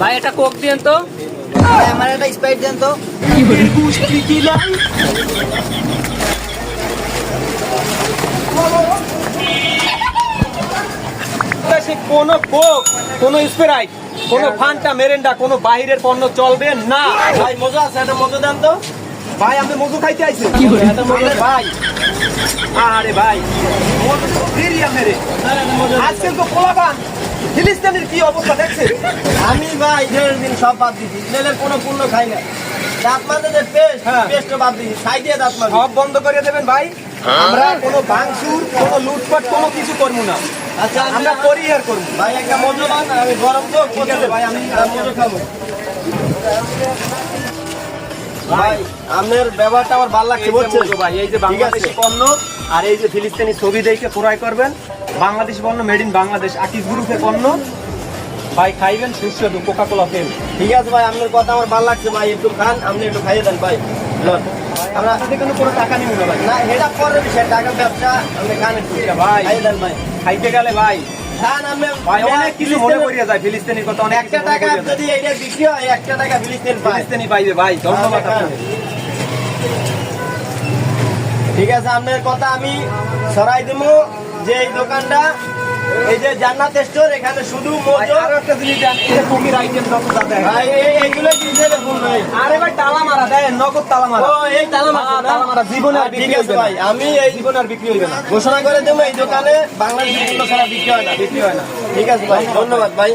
ভাই এটা কোক দিন তো। আমার একটা স্প্রাইট দেন তো। কোনো কোক কোনো স্প্রাইট কোনো ফান্টা মেরেন্ডা কোনো বাহিরের পণ্য চলবে না। ভাই মজা আছে একটা মজা দেন তো। ভাই আমি মজু খাইতে আইছি ভাই। আরে ভাই। তো পোলাপান। ফিলিস্তিনের কি অবস্থা দেখছেন? আমি ভাই দেড় দিন সব বাদ দিছি। স্মেলের কোনো পূর্ণ খাই না দাঁত মাজতে যে পেস্ট হ্যাঁ। পেস্টও বাদ দিছি। ছাই দিয়ে দাঁত মাজি। সব বন্ধ করে দেবেন ভাই। আমরা কোনো ভাঙচুর কোনো লুটপাট কোনো কিছু করব না। আচ্ছা আমরা করি আর করব। ভাই একটা মজো বান আমি গরম তো ঠিক আছে ভাই, আমি- মজো খাব। ভাই আপনার ব্যবহারটা আমার ভালো লাগছে বুঝছেন? ভাই এই যে বাংলাদেশি পণ্য আর এই যে ফিলিস্তিনি ছবি দেখে ক্রয় করবেন বাংলাদেশি পণ্য মেড ইন বাংলাদেশ। আকিস গ্রুপের পণ্য। ভাই খাইবেন সুস্বাদু কোকা কোলা ফেল ঠিক আছে ভাই আপনার কথা আমার ভালো লাগছে ভাই একটু খান আপনি একটু খাইয়ে দেন ভাই। আমরা কোনো টাকা নিব না ভাই। না এটা পরের বিষয় টাকা ব্যবসা আপনি খান একটু। ভাই। খাইয়ে দেন ভাই। খাইতে গেলে ভাই। খান আপনি। ভাই অনেক কিছু মনে করিয়া যায় ফিলিস্তিনির কথা অনেক একটা টাকা যদি এটা বিক্রি হয় একটা টাকা ফিলিস্তিন পায়। ফিলিস্তিনি পাইবে ভাই ধন্যবাদ হ্যাঁ, ঠিক আছে আপনার কথা আমি সরাই দেবো যে এই দোকানটা এই যে জান্নাত স্টোর এখানে শুধু ভাই, আর একটা জিনিস দেন এই যে আইটেম যত যা দেয় ভাই এই- এইগুলো কিনতে দেখুন ভাই? আরে ভাই তালা মারা দেয় নগদ তালা মারা ও এই তালা মারছে হ্যাঁ, তালা মারা জীবনে আর বিক্রি ভাই আমি এই জীবনে আর বিক্রি না। ঘোষণা করে দেবো এই দোকানে ছাড়া বিক্রি হয় না। বিক্রি হয় না। ঠিক আছে ভাই ধন্যবাদ ভাই।